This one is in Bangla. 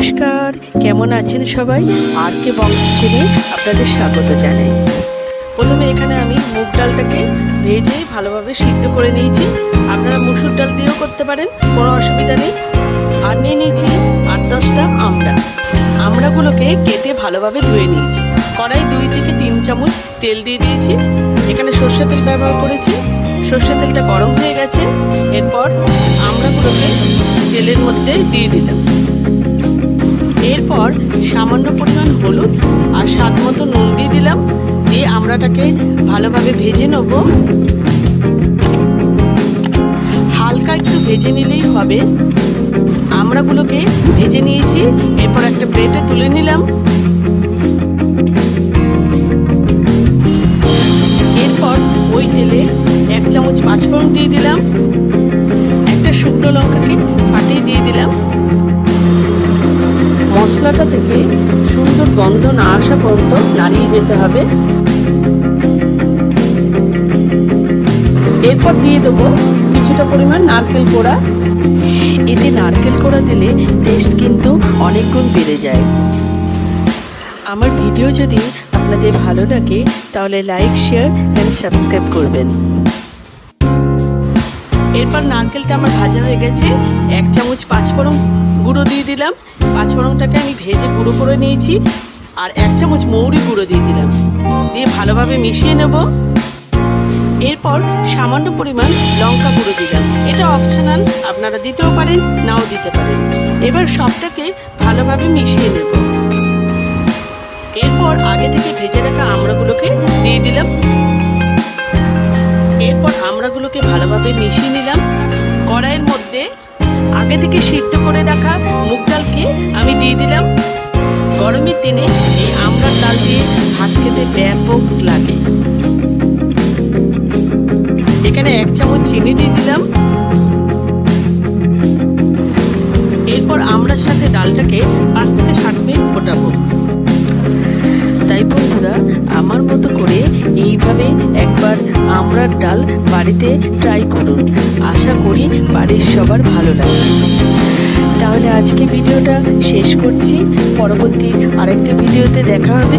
নমস্কার, কেমন আছেন সবাই? আর কে বংশ আপনাদের স্বাগত জানাই। প্রথমে এখানে আমি মুগ ডালটাকে ভেজে ভালোভাবে সিদ্ধ করে নিয়েছি। আপনারা মুসুর ডাল দিয়েও করতে পারেন, কোনো অসুবিধা নেই। আর নিয়ে নিয়েছি আট দশটা আমড়া। আমড়াগুলোকে কেটে ভালোভাবে ধুয়ে নিয়েছি। কড়াই দুই থেকে তিন চামচ তেল দিয়ে দিয়েছি। এখানে সর্ষে তেল ব্যবহার করেছি। সর্ষে তেলটা গরম হয়ে গেছে। এরপর আমড়াগুলোকে তেলের মধ্যে দিয়ে দিলাম। এরপর সামান্য পরিমাণ হলুদ আর স্বাদ মতো নুন দিয়ে দিলাম। দিয়ে আমড়াটাকে ভালোভাবে ভেজে নেব। হালকা একটু ভেজে নিলেই হবে। আমড়াগুলোকে ভেজে নিয়েছি, এরপর একটা প্লেটে তুলে নিলাম। এরপর ওই তেলে এক চামচ পাঁচফোড়ন দিয়ে দিলাম। একটা শুকনো লঙ্কাকে ফাটিয়ে মশলাটা থেকে সুন্দর গন্ধ না আসা পর্যন্ত নাড়িয়ে যেতে হবে। এরপর দিয়ে দেবো কিছুটা পরিমাণ নারকেল কোড়া। এতে নারকেল কোড়া দিলে টেস্ট কিন্তু অনেক গুণ বেড়ে যায়। আমার ভিডিও যদি আপনাদের ভালো লাগে, তাহলে লাইক শেয়ার অ্যান্ড সাবস্ক্রাইব করবেন। এরপর নারকেলটা আমার ভাজা হয়ে গেছে। এক চামচ পাঁচফোড়ন গুঁড়ো দিয়ে দিলাম। পাঁচফোড়নটাকে আমি ভেজে গুঁড়ো করে নিয়েছি। আর এক চামচ মৌরি গুঁড়ো দিয়ে দিলাম। দিয়ে ভালোভাবে মিশিয়ে নেব। এরপর সামান্য পরিমাণ লঙ্কা গুঁড়ো দিলাম। এটা অপশনাল আপনারা দিতেও পারেন, নাও দিতে পারেন। এবার সবটাকে ভালোভাবে মিশিয়ে নেব। এরপর আগে থেকে ভেজে রাখা আমড়াগুলোকে দিয়ে দিলাম। এরপর আমড়াগুলোকে ভালোভাবে মিশিয়ে নিলাম। আগে থেকে সিদ্ধ করে রাখা মুগ ডালকে আমি দিয়ে দিলাম। গরমের দিনে এই আমড়ার ডাল দিয়ে ভাত খেতে ব্যাপক লাগে। এখানে এক চামচ চিনি দিয়ে দিলাম। এরপর আমড়ার সাথে ডালটাকে পাঁচ থেকে ষাট মিনিট ফোটাবো। তাই বন্ধুরা, আমার মতো আমড়ার ডাল বাড়িতে ট্রাই করুন। আশা করি বাড়ির সবার ভালো লাগে তাহলে আজকে ভিডিওটা শেষ করছি। পরবর্তী আরেকটা ভিডিওতে দেখা হবে।